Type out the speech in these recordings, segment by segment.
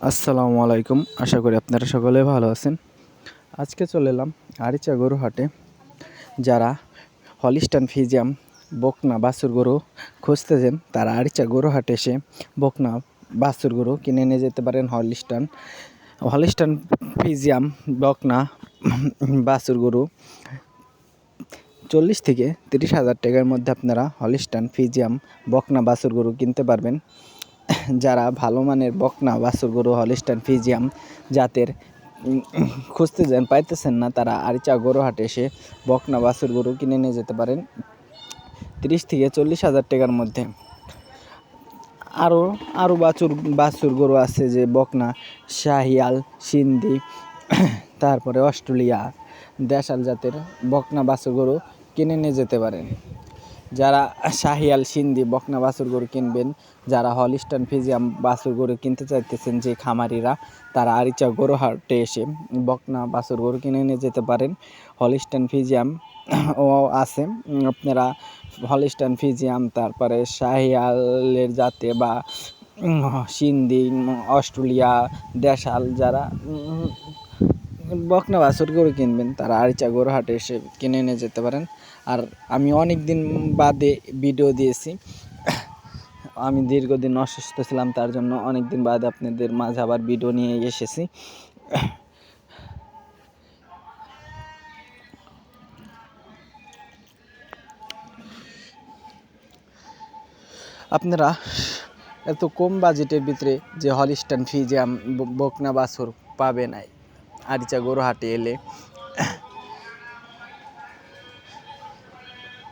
আসসালামু আলাইকুম। আশা করি আপনারা সকলে ভালো আছেন। আজকে চলে এলাম আরিচা গরু হাটে। যারা হলিস্টান ফিজিয়াম বকনা বাছুর গরু খুঁজতেছেন, তারা আরিচা গরু হাটে এসে বকনা বাছুর গরু কিনে নিয়ে যেতে পারেন হলিস্টান। হলিস্টান ফিজিয়াম বকনা বাছুর গরু। চল্লিশ থেকে তিরিশ হাজার টাকার মধ্যে আপনারা হলিস্টান ফিজিয়াম বকনা বাছুর গরু কিনতে পারবেন। যারা ভালো মানের বকনা, বাছুর গরু হলিস্টান ফিজিয়াম জাতের খুঁজতে যান, পাইতেছেন না তারা, আরিচা গরু হাটে এসে বকনা, বাছুর গরু কিনে নিয়ে যেতে পারেন তিরিশ থেকে চল্লিশ হাজার টাকার মধ্যে। আরও আরও বাছুর বাছুর গরু আছে যে বকনা, শাহিয়াল, সিন্ধি, তারপরে অস্ট্রেলিয়া, দেশাল জাতের বকনা, বাছুর গরু কিনে নিয়ে যেতে পারেন। যারা শাহিয়াল সিন্ধি বকনা বাছুর গরু কিনবেন, যারা হলিস্টান ফিজিয়াম বাছুর গরু কিনতে চাইতেছেন যে খামারিরা, তারা আরিচা গরু হাটে এসে বকনা বাছুর গরু কিনে নিয়ে যেতে পারেন। হলিস্টান ফিজিয়াম ও আছে। আপনারা হলিস্টান ফিজিয়াম, তারপরে শাহিয়ালের জাতে বা সিন্ধি, অস্ট্রেলিয়া, দেশাল, যারা বকনা বাছুর গরু কিনবেন, তারা আরিচা গরু হাটে এসে কিনে নিয়ে যেতে পারেন। আর আমি অনেক দিন বাদে ভিডিও দিয়েছি, আমি দীর্ঘদিন অসুস্থ ছিলাম, তার জন্য অনেক দিন বাদে আপনাদের মাঝে আবার ভিডিও নিয়ে এসেছি। আপনারা এত কম বাজেটের ভিতরে যে হলিস্টান ফিজিয়াম বকনা বাছুর পাবেন আরিচা গরু হাটে এলে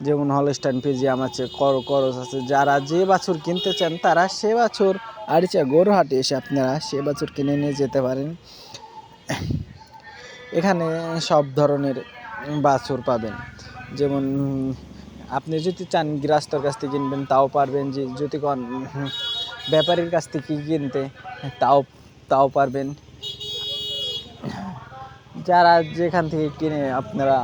যেমন হলস্টাইন ফিজিয়াম আছে, কর করস আছে, যারা যে বাছুর কিনতে চান তারা সে বাছুর আরিচা গরু হাটে এসে আপনারা সে বাছুর কিনে নিয়ে যেতে পারেন। এখানে সব ধরনের বাছুর পাবেন। যেমন, আপনি যদি চান গৃহস্থর কাছ থেকে কিনবেন, তাও পারবেন যে যদি কোন ব্যাপারীর কাছ থেকে কিনতে, তাও তাও পারবেন। যারা যেখান থেকে কিনে আপনারা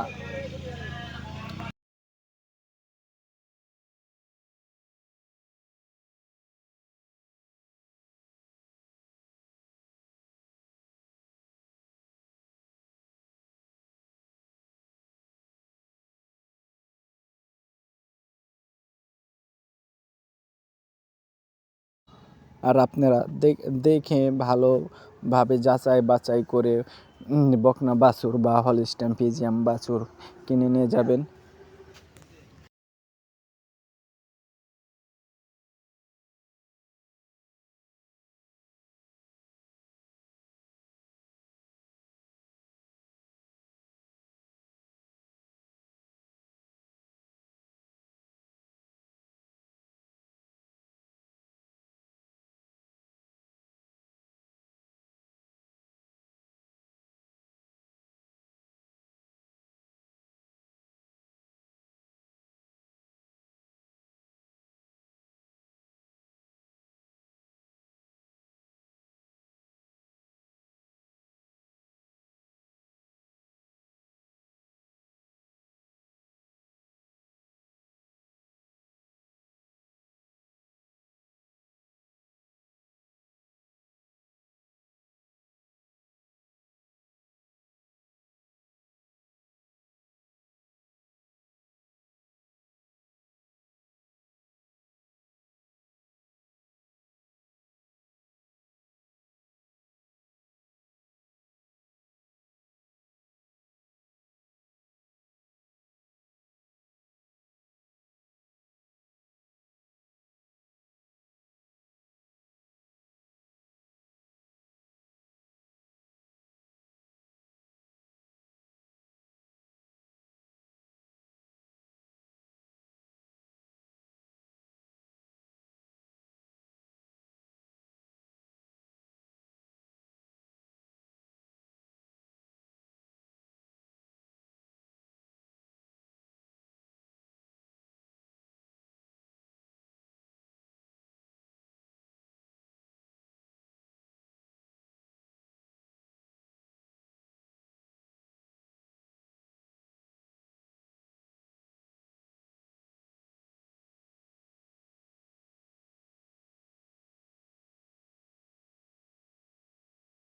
আর আপনারা দেখ- দেখে ভালোভাবে যাচাই বাছাই করে উম, বকনা বাছুর বা হলিস্টান ফিজিয়াম বাছুর কিনে নিয়ে যাবেন।